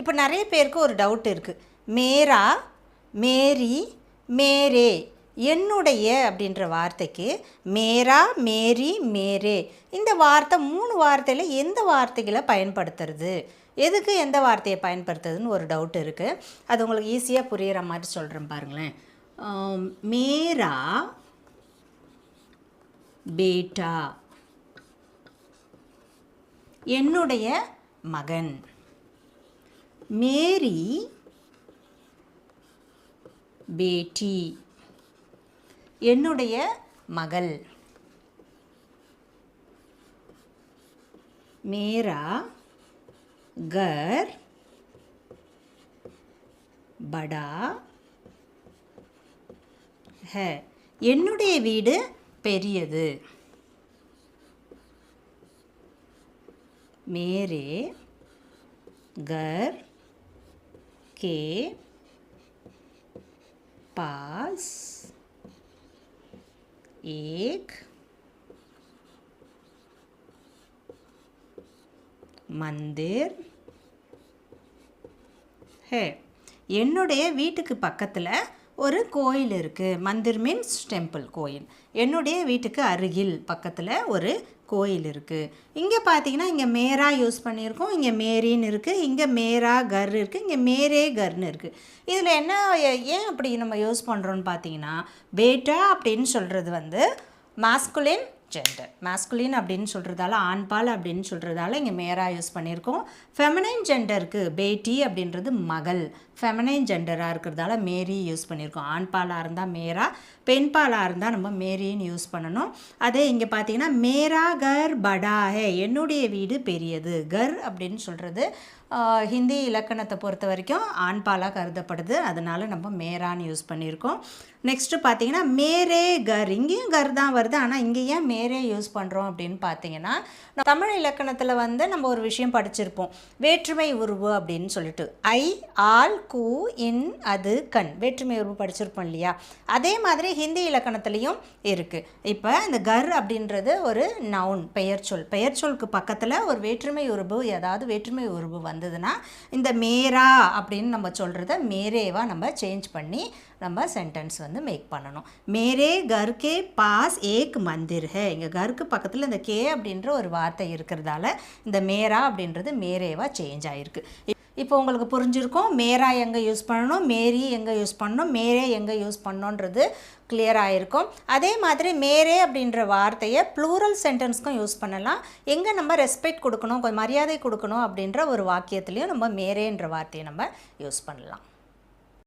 இப்போ நிறைய பேருக்கு ஒரு டவுட் இருக்குது மேரா மேரி மேரே என்னுடைய அப்படின்ற வார்த்தைக்கு மேரா மேரி மேரே. இந்த வார்த்தை மூணு வார்த்தையில் எந்த வார்த்தைகளை பயன்படுத்துறது? எதுக்கு எந்த வார்த்தையை பயன்படுத்துறதுன்னு ஒரு டவுட் இருக்குது அது உங்களுக்கு ஈஸியாக புரிகிற மாதிரி சொல்கிறேன் பாருங்களேன். மேரா பேட்டா. என்னுடைய மகன். மேரி பேட்டி என்னுடைய மகள். மேரா கர் படா ஹ. என்னுடைய வீடு பெரியது. மேரே கர் के पास एक मंदिर है என்னுடைய வீட்டுக்கு பக்கத்தில் ஒரு கோயில் இருக்குது மந்திர் மீன்ஸ் டெம்பிள் கோயில். என்னுடைய வீட்டுக்கு அருகில் பக்கத்தில் ஒரு கோயில் இருக்குது இங்கே பார்த்தீங்கன்னா இங்கே மேரா யூஸ் பண்ணியிருக்கோம் இங்கே மேரின்னு இருக்குது இங்கே மேரா கர் இருக்குது இங்கே மேரே கர்னு இருக்குது இதில் என்ன ஏன் அப்படி நம்ம யூஸ் பண்ணுறோன்னு பார்த்தீங்கன்னா பேட்டா அப்படின்னு சொல்கிறது வந்து மாஸ்குலின் ஜெண்டர் மாஸ்குலின் அப்படின்னு சொல்கிறதால ஆண்பால் அப்படின்னு சொல்கிறதால இங்கே மேரா யூஸ் பண்ணியிருக்கோம். ஃபெமனைன் ஜெண்டருக்கு பேட்டி அப்படின்றது மகள். ஃபெமனைன் ஜெண்டராக இருக்கிறதால மேரி யூஸ் பண்ணியிருக்கோம். ஆண்பாலாக இருந்தால் மேரா பெண்பாலாக இருந்தால் நம்ம மேரின்னு யூஸ் பண்ணணும். அதே இங்கே பார்த்தீங்கன்னா மேரா கர் படா ஹே என்னுடைய வீடு பெரியது. கர் அப்படின்னு சொல்கிறது ஹிந்தி இலக்கணத்தை பொறுத்த வரைக்கும் ஆண்பாலாக கருதப்படுது. அதனால் நம்ம மேரான்னு யூஸ் பண்ணியிருக்கோம். நெக்ஸ்ட்டு பார்த்தீங்கன்னா மேரே கர். இங்கேயும் கர் தான் வருது. ஆனால் இங்கே ஏன் மேரே யூஸ் பண்ணுறோம் அப்படின்னு பார்த்தீங்கன்னா தமிழ் இலக்கணத்தில் வந்து நம்ம ஒரு விஷயம் படிச்சிருப்போம். வேற்றுமை உருவு அப்படின்னு சொல்லிட்டு. ஐ ஆல் கூ இன் அது கண். வேற்றுமை உருவு படிச்சிருப்போம் இல்லையா? அதே மாதிரி ஹிந்தி இலக்கணத்துலேயும் இருக்குது இப்போ இந்த கர் அப்படின்றது ஒரு நவுன் பெயர்ச்சொல் சொல்க்கு பக்கத்தில் ஒரு வேற்றுமை உருவு ஏதாவது வேற்றுமை உருவு வந்து வந்ததுன்னா இந்த மேரா அப்படின்னு நம்ம சொல்கிறத மேரேவாக நம்ம சேஞ்ச் பண்ணி நம்ம சென்டென்ஸ் வந்து மேக் பண்ணணும். மேரே கர்கே பாஸ் ஏக் மந்திர் ஹே. இங்கே கருக்கு பக்கத்தில் இந்த கே அப்படின்ற ஒரு வார்த்தை இருக்கிறதால இந்த மேரா அப்படின்றது மேரேவாக சேஞ்ச் ஆகிருக்கு இப்போ உங்களுக்கு புரிஞ்சிருக்கும் மேரா எங்கே யூஸ் பண்ணணும் மேரி எங்கே யூஸ் பண்ணணும் மேரே எங்கே யூஸ் பண்ணணுன்றது clear ஆகிருக்கும் அதே மாதிரி மேரே அப்படின்ற வார்த்தையை ப்ளூரல் சென்டென்ஸ்க்கும் யூஸ் பண்ணலாம். எங்கே நம்ம ரெஸ்பெக்ட் கொடுக்கணும் கொஞ்சம் மரியாதை கொடுக்கணும் அப்படின்ற ஒரு வாக்கியத்துலேயும் நம்ம மேரேன்ற வார்த்தையை நம்ம யூஸ் பண்ணலாம்.